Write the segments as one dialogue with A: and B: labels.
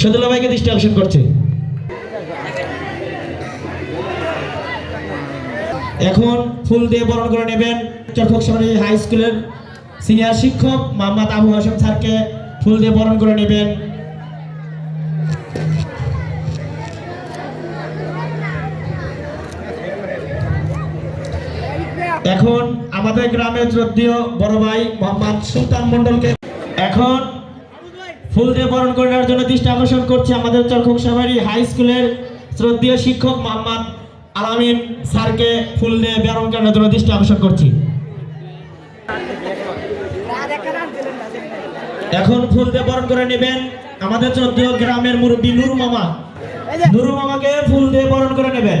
A: সদুল্লা ভাইকে দৃষ্টি করছে। এখন ফুল দিয়ে বরণ করে নেবেন হাই স্কুলের সিনিয়র শিক্ষক মোহাম্মদ আবু হাসম স্যারকে ফুল দিয়ে বরণ করে নেবেন। এখন আমাদের গ্রামের শ্রদ্ধীয় বড় ভাই মোহাম্মদ সুলতান মন্ডলকে এখন ফুল দিয়ে বরণ করে নেওয়ার জন্য দৃষ্টি আকর্ষণ করছে আমাদের চরখক সাভারি হাই স্কুলের শ্রদ্ধীয় শিক্ষক মোহাম্মদ আলামিন স্যারকে ফুল দিয়ে বরণ করানোর জন্য দৃষ্টি আকর্ষণ করছি। এখন ফুল দিয়ে বরণ করে নেবেন আমাদের শ্রদ্ধেয় গ্রামের মুরব্বী নুরু মামা। নুরু মামাকে ফুল দিয়ে বরণ করে নেবেন।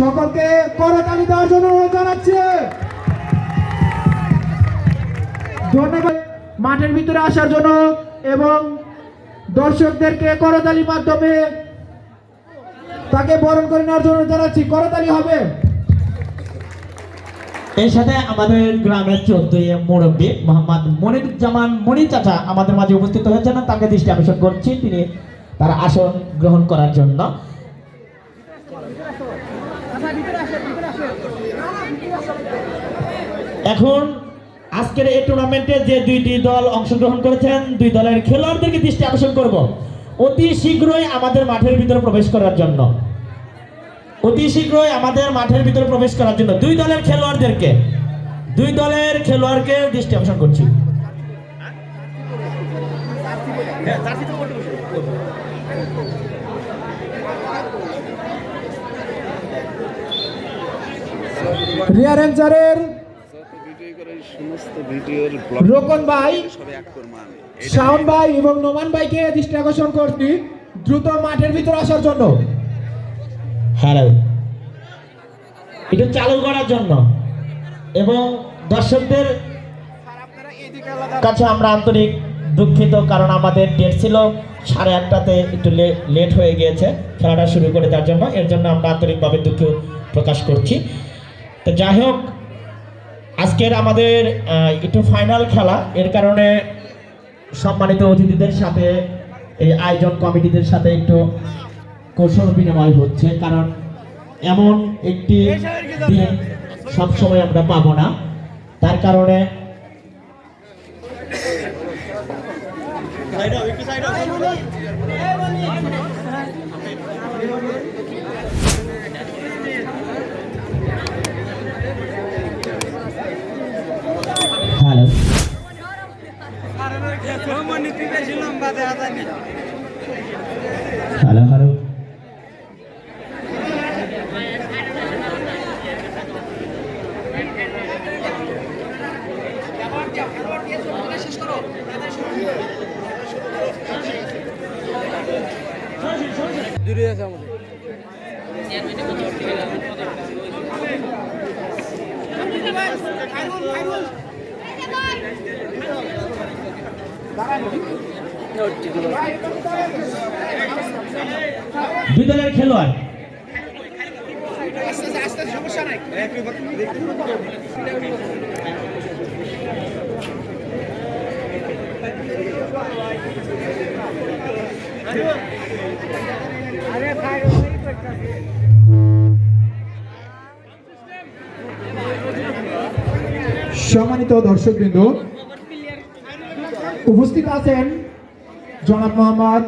B: সকলকে করতালি দেওয়ার জন্য অনুরোধ জানাচ্ছি। ধন্যবাদ। মাঠের ভিতরে আসার জন্য এবং দর্শকদেরকে করতালির মাধ্যমে তাকে বরণ করে নেওয়ার জন্য জানাচ্ছি। করতালি হবে।
A: এর সাথে আমাদের গ্রামের চোদ্দই মুরব্বী মোহাম্মদ মনিরুজ্জামান মনির চাচা আমাদের মাঝে উপস্থিত হয়েছেন। তাকে দৃষ্টি আকর্ষণ করছি। তিনি তার আসন গ্রহণ করার জন্য। এখন আজকের এই টুর্নামেন্টে যে দুইটি দল অংশগ্রহণ করেছেন, দুই দলের খেলোয়াড়দেরকে দৃষ্টি আকর্ষণ করব। অতি শীঘ্রই আমাদের মাঠের ভিতরে প্রবেশ করার জন্য। অতি শীঘ্রই আমাদের মাঠের ভিতরে প্রবেশ করার জন্য দুই দলের খেলোয়াড়দেরকে, দুই দলের খেলোয়াড়কে দৃষ্টি আকর্ষণ করছি।
B: রিয়া রোকন ভাই শাওন ভাই এবং নোমান ভাইকে দৃষ্টি আকর্ষণ করছি দ্রুত মাঠের ভিতরে আসার জন্য।
A: হ্যালো। এটা চালু করার জন্য। এবং দর্শকদের কাছে আমরা আন্তরিক দুঃখিত কারণ আমাদের ডেট ছিল সাড়ে আটটাতে একটু লেট হয়ে গিয়েছে খেলাটা শুরু করে দেওয়ার জন্য। এর জন্য আমরা আন্তরিকভাবে দুঃখ প্রকাশ করছি। তো যাই হোক আজকের আমাদের একটু ফাইনাল খেলা। এর কারণে সম্মানিত অতিথিদের সাথে, এই আয়োজন কমিটিদের সাথে একটু কৌশল বিনিময় হচ্ছে। কারণ এমন একটি দিন সবসময় আমরা পাবো না। তার কারণে হ্যালো হ্যালো হ্যালো
C: দূরে আছে আমাদের।
A: দুই দলের খেলোয়াড়।
B: সম্মানিত দর্শকবৃন্দ উপস্থিত আছেন জনাব মোহাম্মদ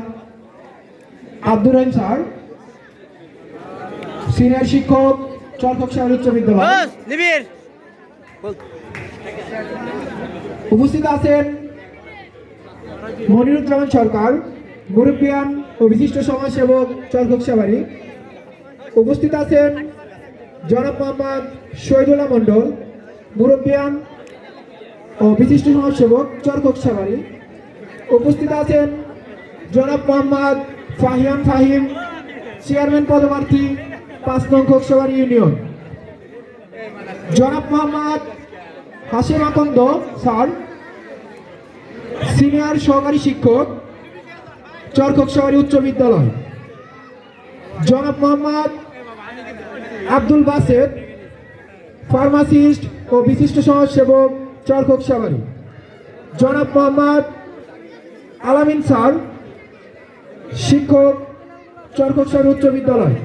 B: আব্দুর রহিম স্যার। সিনিয়র শিক্ষক চরকক শহর উচ্চ বিদ্যালয়। উপস্থিত আছেন মনিরুজ্জামান সরকার মুরব্বিয়ান ও বিশিষ্ট সমাজসেবক চরকক সাবারি। উপস্থিত আছেন জনাব মোহাম্মদ শহীদুল্লাহ মণ্ডল মুরব্বিয়ান ও বিশিষ্ট সমাজসেবক চরকক সাবারি। উপস্থিত আছেন জনাব মোহাম্মদ ফাহিয়ান ফাহিম, চেয়ারম্যান পদপ্রার্থী, পাঁচ নং খোকসাবাড়ি ইউনিয়ন। জনাব মোহাম্মদ হাসিম আকন্দ, স্যার। সিনিয়র সহকারী শিক্ষক চরখোকসাবাড়ি উচ্চ বিদ্যালয়। জনাব মোহাম্মদ আব্দুল বাসেদ, ফার্মাসিস্ট ও বিশিষ্ট সমাজসেবক চরখোকসাবাড়ি জনাব মোহাম্মদ আলামিন স্যার। শিক্ষক চরখোকসাবাড়ি উচ্চ বিদ্যালয়।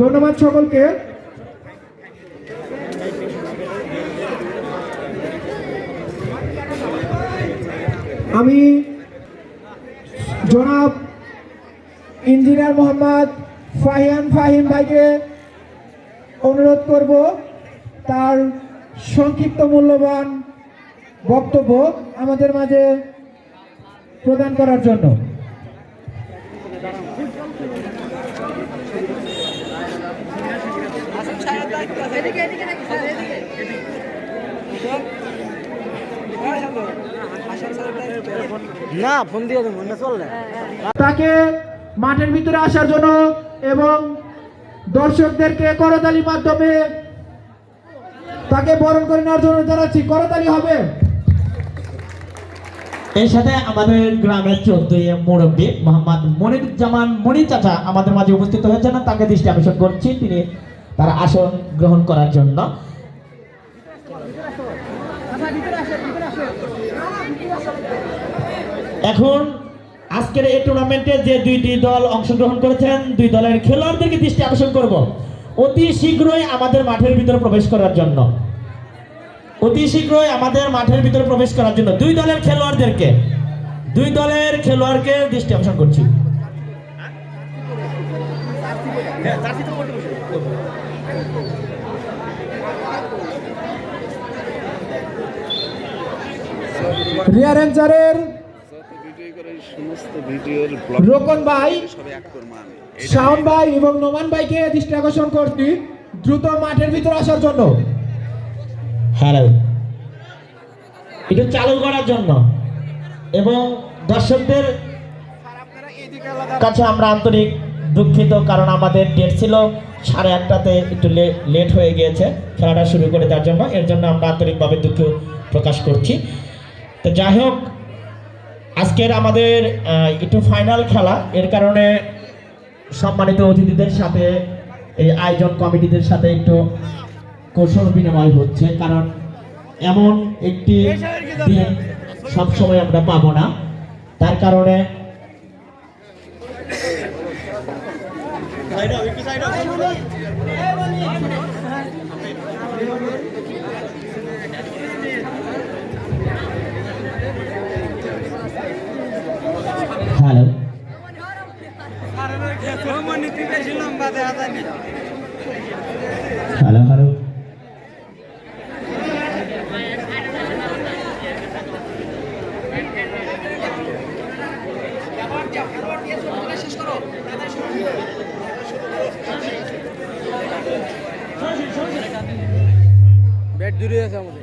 B: ধন্যবাদ সকলকে। আমি জনাব ইঞ্জিনিয়ার মোহাম্মদ ফাহিয়ান ফাহিম ভাইকে অনুরোধ করব তার সংক্ষিপ্ত মূল্যবান বক্তব্য আমাদের মাঝে প্রদান করার জন্য।
D: না, ফোন দিয়ে দেবো, না চললে।
B: তাকে মাঠের ভিতরে আসার জন্য এবং দর্শকদেরকে করতালির মাধ্যমে তাকে বরণ করে নেওয়ার জন্য জানাচ্ছি, করতালি হবে।
A: এর সাথে আমাদের গ্রামের চোদ্দই মুরব্বী মোহাম্মদ মনিরুজ্জামান মনির চাচা আমাদের মাঝে উপস্থিত হয়েছেন। তাকে দৃষ্টি আকর্ষণ করছি। তিনি তার আসন গ্রহণ করার জন্য। এখন আজকের এই টুর্নামেন্টে যে দুইটি দল অংশগ্রহণ করেছেন, দুই দলের খেলোয়াড়দেরকে দৃষ্টি আকর্ষণ করব। অতি শীঘ্রই আমাদের মাঠের ভিতরে প্রবেশ করার জন্য। অতি শীঘ্রই আমাদের মাঠের ভিতরে প্রবেশ করার জন্য দুই দলের খেলোয়াড়দেরকে, দুই দলের খেলোয়াড়কে দৃষ্টি আকর্ষণ করছি।
B: রোকন ভাই ভাই এবং নোমান ভাইকে দৃষ্টি আকর্ষণ করছি। দ্রুত মাঠের ভিতরে আসার জন্য।
A: হ্যালো এটা চালু করার জন্য। এবং দর্শকদের কাছে আমরা আন্তরিক দুঃখিত, কারণ আমাদের ডেট ছিল সাড়ে আটটাতে একটু লেট হয়ে গিয়েছে খেলাটা শুরু করে দেওয়ার জন্য। এর জন্য আমরা আন্তরিকভাবে দুঃখ প্রকাশ করছি। তো যাই হোক, আজকের আমাদের একটু ফাইনাল খেলা। এর কারণে সম্মানিত অতিথিদের সাথে, এই আয়োজন কমিটিদের সাথে একটু কৌশল বিনিময় হচ্ছে, কারণ এমন একটি দিন সবসময় আমরা পাবো না। তার কারণে হ্যালো। হ্যালো হ্যালো
D: ব্যাট দূরে আছে আমাদের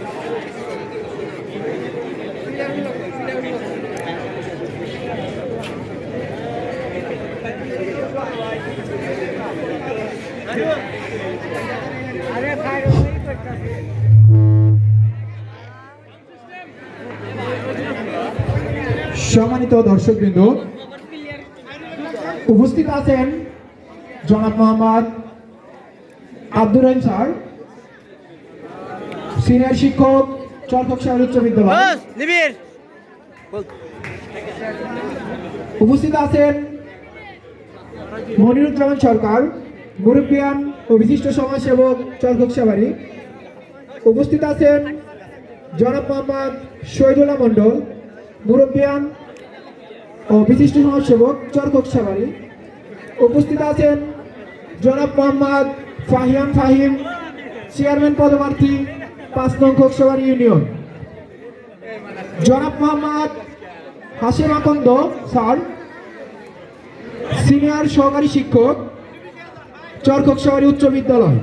B: সম্মানিত দর্শকবৃন্দ উপস্থিত আছেন জনাব মোহাম্মদ আব্দুর রহিম স্যার সিনিয়র শিক্ষক চরকক সাহেব উচ্চ বিদ্যালয়। উপস্থিত আছেন মনিরুজ্জামান সরকার মুরব্বিয়ান ও বিশিষ্ট সমাজসেবক চরকক সাবারি। উপস্থিত আছেন জনাব মোহাম্মদ শহীদুল্লাহ মণ্ডল মুরব্বিয়ান ও বিশিষ্ট সমাজসেবক চরকক সাবারি। উপস্থিত আছেন জনাব মোহাম্মদ ফাহিয়ান ফাহিম, চেয়ারম্যান পদপ্রার্থী, পাঁচ নং খোকসাবাড়ি ইউনিয়ন। জনাব মোহাম্মদ হাসিম আকন্দ স্যার, সিনিয়র সহকারী শিক্ষক শহরী উচ্চ বিদ্যালয়।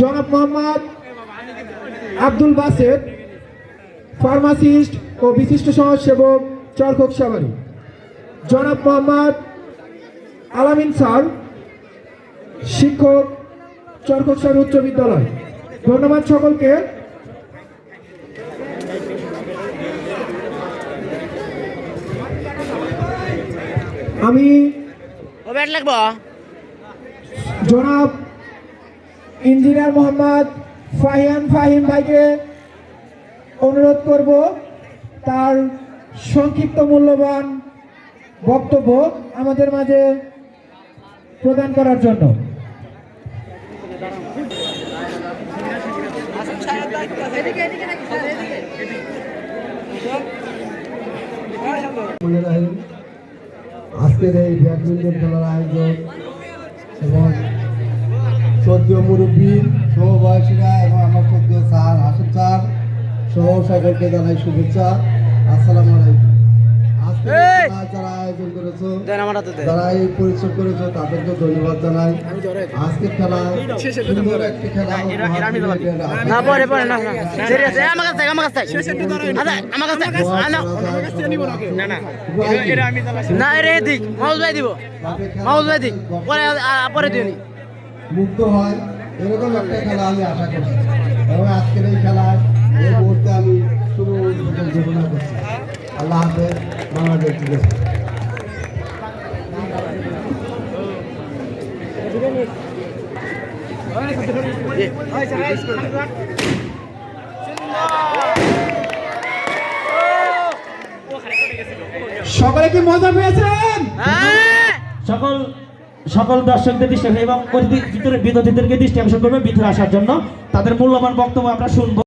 B: জনাব মোহাম্মদ আব্দুল বাসেদ, ফার্মাসিস্ট ও বিশিষ্ট সমাজসেবক চরকক সাবারি জনাব মোহাম্মদ আলামিন স্যার শিক্ষক চরকক শহরী উচ্চ বিদ্যালয়। ধন্যবাদ সকলকে। আমি জনাব ইঞ্জিনিয়ার মোহাম্মদ ফাহিয়ান ফাহিম ভাইকে অনুরোধ করব তার সংক্ষিপ্ত মূল্যবান বক্তব্য আমাদের মাঝে প্রদান করার জন্য।
E: আজকের এই ব্যাডমিন্টন খেলার আয়োজন এবং সদ্য মুরব্বী সমবয়সীরা এবং আমার সদ্য স্যার হাসিম স্যার, সহ সকলকে জানাই শুভেচ্ছা। আসসালামু আলাইকুম। যারা আয়োজন করেছ
D: দেন আমার হাতে দেন।
E: যারা এই পরিশ্রম করেছ তাদেরকে ধন্যবাদ জানাই। আজকে খেলা সুন্দর একটি খেলা উপহার দিলে এটা
D: না পরে পরে না না সিরিয়াস আমার কাছে আমার কাছে আচ্ছা, আমার কাছে না। না না না। রে দিক মাউস ভাই দিব। মাউস ভাই দিক। পরে আ, পরে দিও
E: মুক্ত হয়। এরকম একটা খেলা আমি আশা করছি এবং আজকের এই খেলায় এই মুহূর্তে আমি ঘোষণা করছি। আল্লাহ হাফেজ, বাংলাদেশ
B: সকলে কি মজা পেয়েছেন?
A: সকল সকল দর্শকদের দৃষ্টি এবং ভিতরে দৃষ্টি আকর্ষণ করবে ভিতরে আসার জন্য। তাদের মূল্যবান বক্তব্য আমরা শুনব।